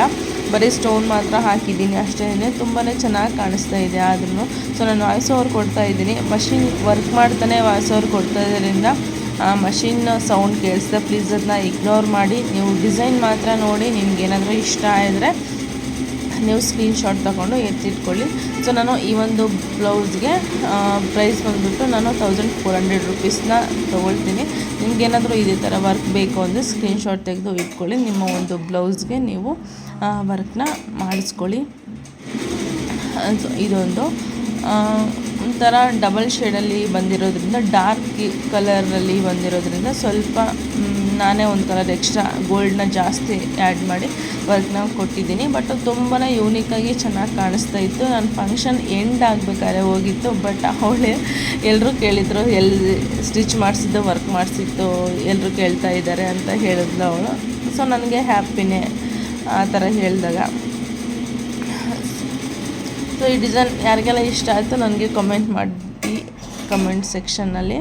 ಬರೀ ಸ್ಟೋನ್ ಮಾತ್ರ ಹಾಕಿದ್ದೀನಿ ಅಷ್ಟೇ ತುಂಬಾ ಚೆನ್ನಾಗಿ ಕಾಣಿಸ್ತಾ ಇದೆ ಆದ್ರೂ ಸೊ ನಾನು ವಾಯ್ಸ್ ಓವರ್ ಕೊಡ್ತಾ ಇದ್ದೀನಿ. ಮಷಿನ್ ವರ್ಕ್ ಮಾಡ್ತಾನೆ ವಾಯ್ಸ್ ಓವರ್ ಕೊಡ್ತಾ ಇರೋದ್ರಿಂದ ಮಷಿನ್ ಸೌಂಡ್ ಕೇಳಿಸ್ದೆ ಪ್ಲೀಸ್ ಅದನ್ನ ಇಗ್ನೋರ್ ಮಾಡಿ. ನೀವು ಡಿಸೈನ್ ಮಾತ್ರ ನೋಡಿ ನಿಮ್ಗೆ ಏನಾದರೂ ಇಷ್ಟ ಆಗಿದ್ರೆ ನೀವು ಸ್ಕ್ರೀನ್ಶಾಟ್ ತೊಗೊಂಡು ಎತ್ತಿಟ್ಕೊಳ್ಳಿ. ಸೊ ನಾನು ಈ ಒಂದು ಬ್ಲೌಸ್ಗೆ ಪ್ರೈಸ್ ಬಂದುಬಿಟ್ಟು ನಾನು ತೌಸಂಡ್ ಫೋರ್ ಹಂಡ್ರೆಡ್ ರುಪೀಸ್ನ ತೊಗೊಳ್ತೀನಿ. ನಿಮಗೇನಾದರೂ ಇದೇ ಥರ ವರ್ಕ್ ಬೇಕು ಅಂದರೆ ಸ್ಕ್ರೀನ್ಶಾಟ್ ತೆಗೆದು ಇಟ್ಕೊಳ್ಳಿ. ನಿಮ್ಮ ಒಂದು ಬ್ಲೌಸ್ಗೆ ನೀವು ವರ್ಕ್ನ ಮಾಡಿಸ್ಕೊಳ್ಳಿ. ಇದೊಂದು. ಒಂಥರ ಡಬಲ್ ಶೇಡಲ್ಲಿ ಬಂದಿರೋದ್ರಿಂದ ಡಾರ್ಕ್ ಕಲರಲ್ಲಿ ಬಂದಿರೋದ್ರಿಂದ ಸ್ವಲ್ಪ ನಾನೇ ಒಂಥರ ಎಕ್ಸ್ಟ್ರಾ ಗೋಲ್ಡ್ನ ಜಾಸ್ತಿ ಆ್ಯಡ್ ಮಾಡಿ ವರ್ಕ್ನ ಕೊಟ್ಟಿದ್ದೀನಿ. ಬಟ್ ತುಂಬಾ ಯೂನಿಕಾಗಿ ಚೆನ್ನಾಗಿ ಕಾಣಿಸ್ತಾ ಇತ್ತು. ನನ್ನ ಫಂಕ್ಷನ್ ಎಂಡ್ ಆಗಬೇಕಾದ್ರೆ ಹೋಗಿತ್ತು. ಬಟ್ ಅವಳೇ ಎಲ್ಲರೂ ಕೇಳಿದರು ಎಲ್ಲಿ ಸ್ಟಿಚ್ ಮಾಡಿಸಿದ್ದು ವರ್ಕ್ ಮಾಡಿಸಿತ್ತು ಎಲ್ಲರೂ ಕೇಳ್ತಾ ಇದ್ದಾರೆ ಅಂತ ಹೇಳಿದ್ಲು ಅವಳು. ಸೊ ನನಗೆ ಹ್ಯಾಪಿನೇ ಆ ಥರ ಹೇಳಿದಾಗ. ಸೊ ಈ ಡಿಸೈನ್ ಯಾರಿಗೆಲ್ಲ ಇಷ್ಟ ಆಯಿತು ನನಗೆ ಕಮೆಂಟ್ ಮಾಡಿ ಕಮೆಂಟ್ ಸೆಕ್ಷನ್ನಲ್ಲಿ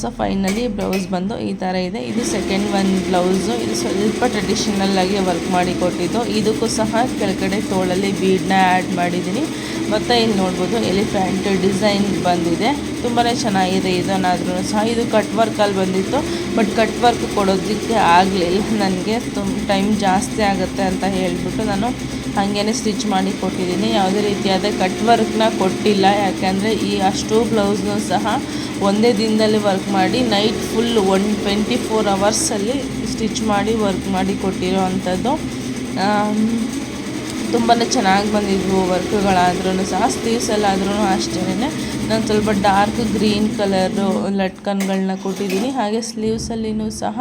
ಸೊ ಫೈನಲಿ ಬ್ಲೌಸ್ ಬಂದು ಈ ಥರ ಇದೆ. ಇದು ಸೆಕೆಂಡ್ ಒನ್ ಬ್ಲೌಸು ಇದು ಸ್ವಲ್ಪ ಟ್ರೆಡಿಷನಲ್ ಆಗಿ ವರ್ಕ್ ಮಾಡಿ ಕೊಟ್ಟಿದ್ದು. ಇದಕ್ಕೂ ಸಹ ಕೆಳಗಡೆ ತೋಳಲ್ಲಿ ಬೀಡನ್ನ ಆ್ಯಡ್ ಮಾಡಿದ್ದೀನಿ. ಮತ್ತು ಇಲ್ಲಿ ನೋಡ್ಬೋದು ಎಲಿಫ್ಯಾಂಟ್ ಡಿಸೈನ್ ಬಂದಿದೆ. ತುಂಬಾ ಚೆನ್ನಾಗಿದೆ ಇದನ್ನಾದ್ರೂ ಸಹ. ಇದು ಕಟ್ ವರ್ಕಲ್ಲಿ ಬಂದಿತ್ತು ಬಟ್ ಕಟ್ ವರ್ಕ್ ಕೊಡೋದಕ್ಕೆ ಆಗಲಿಲ್ಲ. ನನಗೆ ತುಂಬ ಟೈಮ್ ಜಾಸ್ತಿ ಆಗುತ್ತೆ ಅಂತ ಹೇಳಿಬಿಟ್ಟು ನಾನು ಹಾಗೇ ಸ್ಟಿಚ್ ಮಾಡಿ ಕೊಟ್ಟಿದ್ದೀನಿ. ಯಾವುದೇ ರೀತಿಯಾದ ಕಟ್ ವರ್ಕ್ನ ಕೊಟ್ಟಿಲ್ಲ. ಯಾಕೆಂದರೆ ಈ ಅಷ್ಟು ಬ್ಲೌಸ್ನು ಸಹ ಒಂದೇ ದಿನದಲ್ಲಿ ವರ್ಕ್ ಮಾಡಿ night full one twenty four ಅವರ್ಸಲ್ಲಿ stitch ಮಾಡಿ ವರ್ಕ್ ಮಾಡಿ ಕೊಟ್ಟಿರೋ ಅಂಥದ್ದು ತುಂಬಾ ಚೆನ್ನಾಗಿ ಬಂದಿದ್ವು ವರ್ಕ್ಗಳಾದ್ರೂ ಸಹ ಸ್ಲೀವ್ಸಲ್ಲಾದ್ರೂ ಅಷ್ಟೇ ನಾನು ಸ್ವಲ್ಪ ಡಾರ್ಕ್ ಗ್ರೀನ್ ಕಲರು ಲಟ್ಕನ್ಗಳನ್ನ ಕೊಟ್ಟಿದ್ದೀನಿ. ಹಾಗೆ ಸ್ಲೀವ್ಸಲ್ಲಿನೂ ಸಹ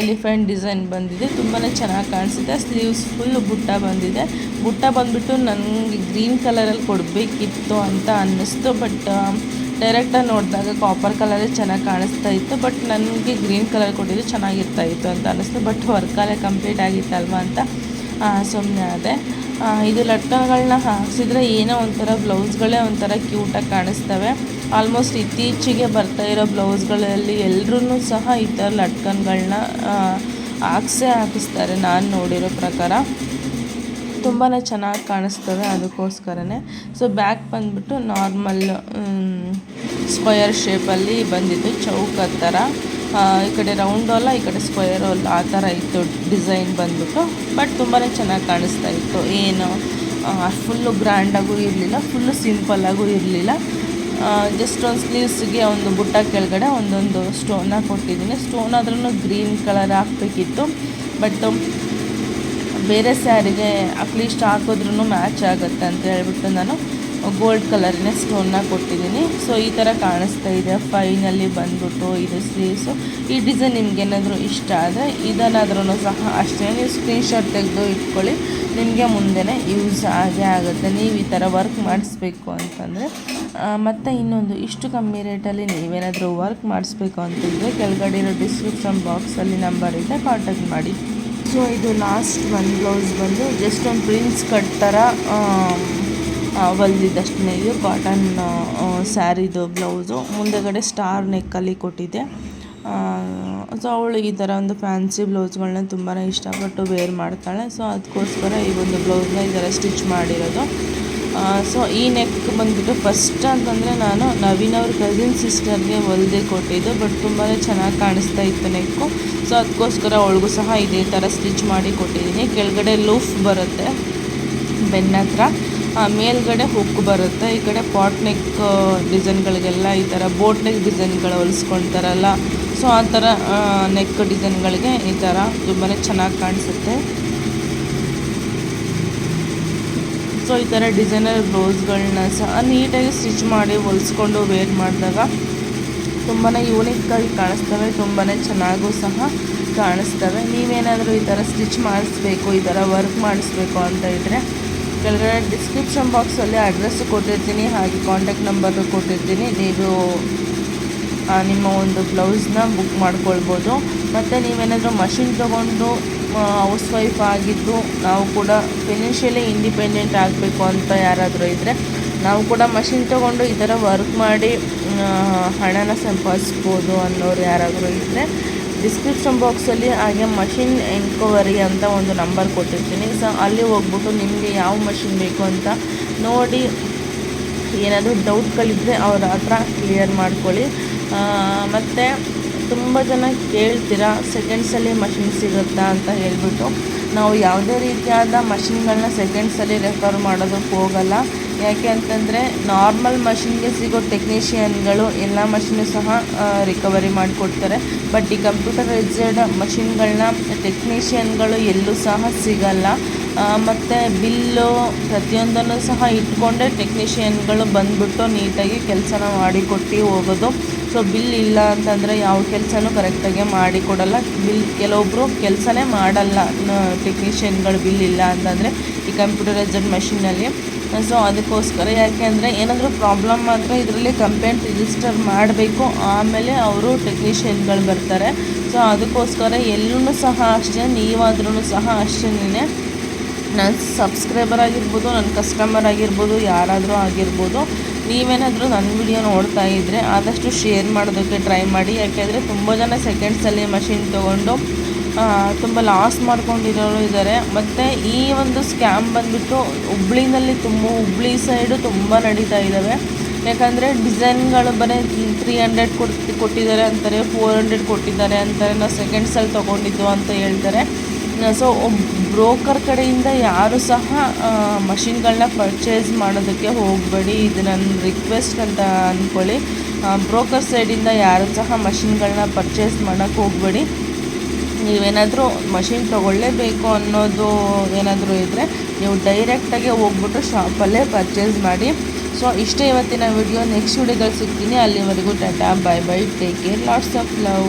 ಎಲಿಫೆಂಟ್ ಡಿಸೈನ್ ಬಂದಿದೆ. ತುಂಬಾ ಚೆನ್ನಾಗಿ ಕಾಣಿಸುತ್ತೆ ಸ್ಲೀವ್ಸ್ ಫುಲ್ ಬುಟ್ಟ ಬಂದಿದೆ. ಬುಟ್ಟ ಬಂದುಬಿಟ್ಟು ನನಗೆ ಗ್ರೀನ್ ಕಲರಲ್ಲಿ ಕೊಡಬೇಕಿತ್ತು ಅಂತ ಅನ್ನಿಸ್ತು. ಬಟ್ ಡೈರೆಕ್ಟಾಗಿ ನೋಡಿದಾಗ ಕಾಪರ್ ಕಲರೇ ಚೆನ್ನಾಗಿ ಕಾಣಿಸ್ತಾ ಇತ್ತು. ಬಟ್ ನನಗೆ ಗ್ರೀನ್ ಕಲರ್ ಕೊಟ್ಟಿದ್ದು ಚೆನ್ನಾಗಿರ್ತಾ ಇತ್ತು ಅಂತ ಅನ್ನಿಸ್ತು. ಬಟ್ ವರ್ಕಲ್ಲೇ ಕಂಪ್ಲೀಟ್ ಆಗಿತ್ತಲ್ವ ಅಂತ ಸುಮ್ಮನೆ ಅದೇ. ಇದು ಲಟ್ಕಗಳನ್ನ ಹಾಕ್ಸಿದ್ರೆ ಏನೋ ಒಂಥರ ಬ್ಲೌಸ್ಗಳೇ ಒಂಥರ ಕ್ಯೂಟಾಗಿ ಕಾಣಿಸ್ತವೆ. ಆಲ್ಮೋಸ್ಟ್ ಇತ್ತೀಚೆಗೆ ಬರ್ತಾ ಇರೋ ಬ್ಲೌಸ್ಗಳಲ್ಲಿ ಎಲ್ಲರೂ ಸಹ ಈ ಥರ ಲಟ್ಕನ್ಗಳನ್ನ ಹಾಕ್ಸೇ ಹಾಕಿಸ್ತಾರೆ ನಾನು ನೋಡಿರೋ ಪ್ರಕಾರ. ತುಂಬಾ ಚೆನ್ನಾಗಿ ಕಾಣಿಸ್ತವೆ ಅದಕ್ಕೋಸ್ಕರನೇ. ಸೊ ಬ್ಯಾಕ್ ಬಂದುಬಿಟ್ಟು ನಾರ್ಮಲ್ ಸ್ಕ್ವಯರ್ ಶೇಪಲ್ಲಿ ಬಂದಿದ್ದು ಚೌಕ ಥರ ಈ ಕಡೆ ರೌಂಡ್ ಅಲ್ಲ, ಈ ಕಡೆ ಸ್ಕ್ವೇರ್ ಅಲ್ಲ, ಆ ಥರ ಇತ್ತು ಡಿಸೈನ್ ಬಂದ್ಬಿಟ್ಟು. ಬಟ್ ತುಂಬಾ ಚೆನ್ನಾಗಿ ಕಾಣಿಸ್ತಾ ಇತ್ತು. ಏನು ಫುಲ್ಲು ಗ್ರ್ಯಾಂಡಾಗೂ ಇರಲಿಲ್ಲ ಫುಲ್ಲು ಸಿಂಪಲ್ಲಾಗೂ ಇರಲಿಲ್ಲ. ಜಸ್ಟ್ ಒಂದು ಸ್ಲೀವ್ಸ್ಗೆ ಒಂದು ಬುಟ್ಟ ಕೆಳಗಡೆ ಒಂದೊಂದು ಸ್ಟೋನ್ನ ಕೊಟ್ಟಿದ್ದೀನಿ. ಸ್ಟೋನ್ ಆದ್ರೂ ಗ್ರೀನ್ ಕಲರ್ ಹಾಕಬೇಕಿತ್ತು. ಬಟ್ ಬೇರೆ ಸ್ಯಾರಿಗೆ ಅಟ್ಲೀಸ್ಟ್ ಹಾಕಿದ್ರೂ ಮ್ಯಾಚ್ ಆಗುತ್ತೆ ಅಂತ ಹೇಳ್ಬಿಟ್ಟು ನಾನು ಗೋಲ್ಡ್ ಕಲರ್ನೇ ಸ್ಟೋನ್ನ ಕೊಟ್ಟಿದ್ದೀನಿ. ಸೊ ಈ ಥರ ಕಾಣಿಸ್ತಾ ಇದೆ. ಫೈನಲ್ಲಿ ಬಂದ್ಬಿಟ್ಟು ಇದು ಸ್ಲೀವ್ಸು ಈ ಡಿಸೈನ್ ನಿಮ್ಗೇನಾದರೂ ಇಷ್ಟ ಆದರೆ ಇದನ್ನಾದ್ರೂ ಸಹ ಅಷ್ಟೇ. ನೀವು ಸ್ಕ್ರೀನ್ಶಾಟ್ ತೆಗೆದು ಇಟ್ಕೊಳ್ಳಿ. ನಿಮಗೆ ಮುಂದೆನೇ ಯೂಸ್ ಆಗೇ ಆಗುತ್ತೆ. ನೀವು ಈ ಥರ ವರ್ಕ್ ಮಾಡಿಸ್ಬೇಕು ಅಂತಂದರೆ. ಮತ್ತು ಇನ್ನೊಂದು, ಇಷ್ಟು ಕಮ್ಮಿ ರೇಟಲ್ಲಿ ನೀವೇನಾದರೂ ವರ್ಕ್ ಮಾಡಿಸ್ಬೇಕು ಅಂತಂದರೆ ಕೆಳಗಡೆ ಇರೋ ಡಿಸ್ಕ್ರಿಪ್ಷನ್ ಬಾಕ್ಸಲ್ಲಿ ನಂಬರ್ ಇದೆ ಕಾಂಟ್ಯಾಕ್ಟ್ ಮಾಡಿ. ಸೊ ಇದು ಲಾಸ್ಟ್ ಒನ್ ಬ್ಲೌಸ್ ಬಂದು ಜಸ್ಟ್ ಒಂದು ಪ್ರಿನ್ಸ್ ಕಟ್ ಥರ ಹೊಲ್ದಿದ್ದಷ್ಟೇ ಇದು ಕಾಟನ್ ಸ್ಯಾರಿದು ಬ್ಲೌಸು ಮುಂದೆಗಡೆ ಸ್ಟಾರ್ ನೆಕ್ಕಲ್ಲಿ ಕೊಟ್ಟಿದ್ದೆ. ಸೊ ಅವಳು ಈ ಥರ ಒಂದು ಫ್ಯಾನ್ಸಿ ಬ್ಲೌಸ್ಗಳನ್ನ ತುಂಬಾ ಇಷ್ಟಪಟ್ಟು ವೇರ್ ಮಾಡ್ತಾಳೆ. ಸೊ ಅದಕ್ಕೋಸ್ಕರ ಈ ಒಂದು ಬ್ಲೌಸ್ನ ಈ ಥರ ಸ್ಟಿಚ್ ಮಾಡಿರೋದು. ಸೊ ಈ ನೆಕ್ ಬಂದುಬಿಟ್ಟು ಫಸ್ಟ್ ಅಂತಂದರೆ ನಾನು ನವೀನ್ ಅವ್ರ ಕಸಿನ್ ಸಿಸ್ಟರ್ಗೆ ಹೊಲಿದೆ ಕೊಟ್ಟಿದ್ದು ಬಟ್ ತುಂಬಾ ಚೆನ್ನಾಗಿ ಕಾಣಿಸ್ತಾ ಇತ್ತು ನೆಕ್ಕು ಸೊ ಅದಕ್ಕೋಸ್ಕರ ಅವಳಿಗೂ ಸಹ ಇದೇ ಥರ ಸ್ಟಿಚ್ ಮಾಡಿ ಕೊಟ್ಟಿದ್ದೀನಿ. ಕೆಳಗಡೆ ಲೂಫ್ ಬರುತ್ತೆ ಬೆನ್ನ ಹತ್ರ. ಆ, ಮೇಲ್ಗಡೆ ಹುಕ್ ಬರುತ್ತೆ, ಈ ಕಡೆ ಪಾಟ್ ನೆಕ್ ಡಿಸೈನ್ಗಳಿಗೆಲ್ಲ ಈ ಥರ ಬೋಟ್ ನೆಕ್ ಡಿಸೈನ್ಗಳು ಹೊಲಿಸ್ಕೊಳ್ತಾರಲ್ಲ ಸೊ ಆ ಥರ ನೆಕ್ ಡಿಸೈನ್ಗಳಿಗೆ ಈ ಥರ ತುಂಬಾ ಚೆನ್ನಾಗಿ ಕಾಣಿಸುತ್ತೆ. ಸೊ ಈ ಥರ ಡಿಸೈನರ್ ಬ್ಲೌಸ್ಗಳನ್ನ ಸಹ ನೀಟಾಗಿ ಸ್ಟಿಚ್ ಮಾಡಿ ಹೊಲಿಸ್ಕೊಂಡು ವೇರ್ ಮಾಡಿದಾಗ ತುಂಬಾ ಯೂನಿಕ್ಕಾಗಿ ಕಾಣಿಸ್ತವೆ ತುಂಬಾ ಚೆನ್ನಾಗೂ ಸಹ ಕಾಣಿಸ್ತವೆ. ನೀವೇನಾದರೂ ಈ ಥರ ಸ್ಟಿಚ್ ಮಾಡಿಸ್ಬೇಕು, ಈ ಥರ ವರ್ಕ್ ಮಾಡಿಸ್ಬೇಕು ಅಂತ ಇದ್ದರೆ ಕೆಳಗಡೆ ಡಿಸ್ಕ್ರಿಪ್ಷನ್ ಬಾಕ್ಸಲ್ಲಿ ಅಡ್ರೆಸ್ ಕೊಟ್ಟಿರ್ತೀನಿ, ಹಾಗೆ ಕಾಂಟ್ಯಾಕ್ಟ್ ನಂಬರ್ ಕೊಟ್ಟಿರ್ತೀನಿ. ನೀವು ನಿಮ್ಮ ಒಂದು ಬ್ಲೌಸ್ನ ಬುಕ್ ಮಾಡ್ಕೊಳ್ಬೋದು. ಮತ್ತು ನೀವೇನಾದರೂ ಮಷಿನ್ ತೊಗೊಂಡು ಹೌಸ್ ವೈಫ್ ಆಗಿದ್ದು, ನಾವು ಕೂಡ ಫಿನಾನ್ಷಿಯಲಿ ಇಂಡಿಪೆಂಡೆಂಟ್ ಆಗಬೇಕು ಅಂತ ಯಾರಾದರೂ ಇದ್ದರೆ ನಾವು ಕೂಡ ಮಷಿನ್ ತೊಗೊಂಡು ಈ ಥರ ವರ್ಕ್ ಮಾಡಿ ಹಣನ ಸಂಪಾದಿಸ್ಬೋದು ಅನ್ನೋರು ಯಾರಾದರೂ ಇದ್ದರೆ ಡಿಸ್ಕ್ರಿಪ್ಷನ್ ಬಾಕ್ಸಲ್ಲಿ ಹಾಗೆ ಮಷಿನ್ ಎನ್ಕ್ವರಿ ಅಂತ ಒಂದು ನಂಬರ್ ಕೊಟ್ಟಿರ್ತೀನಿ. ಸೊ ಅಲ್ಲಿ ಹೋಗ್ಬಿಟ್ಟು ನಿಮಗೆ ಯಾವ ಮಷಿನ್ ಬೇಕು ಅಂತ ನೋಡಿ. ಏನಾದರೂ ಡೌಟ್ಗಳಿದ್ದರೆ ಅವ್ರ ಹತ್ರ ಕ್ಲಿಯರ್ ಮಾಡ್ಕೊಳ್ಳಿ. ಮತ್ತು ತುಂಬ ಜನ ಕೇಳ್ತೀರಾ ಸೆಕೆಂಡ್ಸಲ್ಲಿ ಮಷಿನ್ ಸಿಗುತ್ತಾ? ಅಂತ ಹೇಳ್ಬಿಟ್ಟು. ನಾವು ಯಾವುದೇ ರೀತಿಯಾದ ಮಷಿನ್ಗಳನ್ನ ಸೆಕೆಂಡ್ಸಲ್ಲಿ ರೆಫರ್ ಮಾಡೋದಕ್ಕೆ ಹೋಗಲ್ಲ. ಯಾಕೆ ಅಂತಂದರೆ ನಾರ್ಮಲ್ ಮಷಿನ್ಗೆ ಸಿಗೋ ಟೆಕ್ನಿಷಿಯನ್ಗಳು ಎಲ್ಲ ಮಷಿನು ಸಹ ರಿಕವರಿ ಮಾಡಿಕೊಡ್ತಾರೆ. ಬಟ್ ಈ ಕಂಪ್ಯೂಟರೈಸ್ಡ್ ಮಷಿನ್ಗಳನ್ನ ಟೆಕ್ನಿಷಿಯನ್ಗಳು ಎಲ್ಲೂ ಸಹ ಸಿಗಲ್ಲ. ಮತ್ತು ಬಿಲ್ಲು ಪ್ರತಿಯೊಂದನ್ನು ಸಹ ಇಟ್ಕೊಂಡೇ ಟೆಕ್ನಿಷಿಯನ್ಗಳು ಬಂದುಬಿಟ್ಟು ನೀಟಾಗಿ ಕೆಲಸನ ಮಾಡಿಕೊಟ್ಟು ಹೋಗೋದು. ಸೊ ಬಿಲ್ ಇಲ್ಲ ಅಂತಂದರೆ ಯಾವ ಕೆಲಸನೂ ಕರೆಕ್ಟಾಗಿ ಮಾಡಿಕೊಡಲ್ಲ. ಬಿಲ್ ಕೆಲವೊಬ್ಬರು ಕೆಲಸನೇ ಮಾಡಲ್ಲ ಟೆಕ್ನಿಷಿಯನ್ಗಳು ಬಿಲ್ ಇಲ್ಲ ಅಂತಂದರೆ ಈ ಕಂಪ್ಯೂಟರೈಸ್ಡ್ ಮಷಿನಲ್ಲಿ ಸೊ ಅದಕ್ಕೋಸ್ಕರ ಯಾಕೆಂದರೆ ಏನಾದರೂ ಪ್ರಾಬ್ಲಮ್ ಮಾತ್ರ ಇದರಲ್ಲಿ ಕಂಪ್ಲೇಂಟ್ ರಿಜಿಸ್ಟರ್ ಮಾಡಬೇಕು. ಆಮೇಲೆ ಅವರು ಟೆಕ್ನಿಷಿಯನ್ಗಳು ಬರ್ತಾರೆ. ಸೊ ಅದಕ್ಕೋಸ್ಕರ ಎಲ್ಲೂ ಸಹ ಅಷ್ಟೇ ನೀವಾದ್ರೂ ಸಹ ಅಷ್ಟೇನೆ ನನ್ನ ಸಬ್ಸ್ಕ್ರೈಬರ್ ಆಗಿರ್ಬೋದು ನನ್ನ ಕಸ್ಟಮರ್ ಆಗಿರ್ಬೋದು, ಯಾರಾದರೂ ಆಗಿರ್ಬೋದು, ನೀವೇನಾದರೂ ನನ್ನ ವಿಡಿಯೋ ನೋಡ್ತಾ ಇದ್ದರೆ ಆದಷ್ಟು ಶೇರ್ ಮಾಡೋದಕ್ಕೆ ಟ್ರೈ ಮಾಡಿ. ಯಾಕೆಂದರೆ ತುಂಬ ಜನ ಸೆಕೆಂಡ್ಸಲ್ಲಿ ಮಷಿನ್ ತೊಗೊಂಡು ತುಂಬ ಲಾಸ್ ಮಾಡ್ಕೊಂಡಿರೋರು ಇದ್ದಾರೆ ಮತ್ತು ಈ ಒಂದು ಸ್ಕ್ಯಾಮ್ ಬಂದುಬಿಟ್ಟು ಹುಬ್ಳಿನಲ್ಲಿ ತುಂಬ, ಹುಬ್ಳಿ ಸೈಡು ತುಂಬ ನಡೀತಾ ಇದ್ದಾವೆ ಯಾಕಂದರೆ ಡಿಸೈನ್ಗಳು ಬರೀ ತ್ರೀ ಹಂಡ್ರೆಡ್ ಕೊಟ್ಟು, ಕೊಟ್ಟಿದ್ದಾರೆ ಅಂತಾರೆ ಫೋರ್ ಹಂಡ್ರೆಡ್ ಕೊಟ್ಟಿದ್ದಾರೆ ಅಂತಾರೆ ನಾವು ಸೆಕೆಂಡ್ಸಲ್ಲಿ ತೊಗೊಂಡಿದ್ದು ಅಂತ ಹೇಳ್ತಾರೆ. ಸೊ ಬ್ರೋಕರ್ ಕಡೆಯಿಂದ ಯಾರು ಸಹ ಮಷಿನ್ಗಳನ್ನ ಪರ್ಚೇಸ್ ಮಾಡೋದಕ್ಕೆ ಹೋಗಬೇಡಿ, ಇದು ನನ್ನ ರಿಕ್ವೆಸ್ಟ್ ಅಂತ ಅಂದ್ಕೊಳ್ಳಿ ಬ್ರೋಕರ್ ಸೈಡಿಂದ ಯಾರು ಸಹ ಮಷಿನ್ಗಳನ್ನ ಪರ್ಚೇಸ್ ಮಾಡೋಕ್ಕೆ ಹೋಗಬೇಡಿ. ನೀವೇನಾದರೂ ಮಷಿನ್ ತೊಗೊಳ್ಳೇಬೇಕು ಅನ್ನೋದು ಏನಾದರೂ ಇದ್ದರೆ ನೀವು ಡೈರೆಕ್ಟಾಗಿ ಹೋಗ್ಬಿಟ್ಟು ಶಾಪಲ್ಲೇ ಪರ್ಚೇಸ್ ಮಾಡಿ. ಸೊ ಇಷ್ಟೇ ಇವತ್ತಿನ ವಿಡಿಯೋ ನೆಕ್ಸ್ಟ್ ವಿಡಿಯೋದಲ್ಲಿ ಸಿಗ್ತೀನಿ. ಅಲ್ಲಿವರೆಗೂ tata bye bye take care lots of love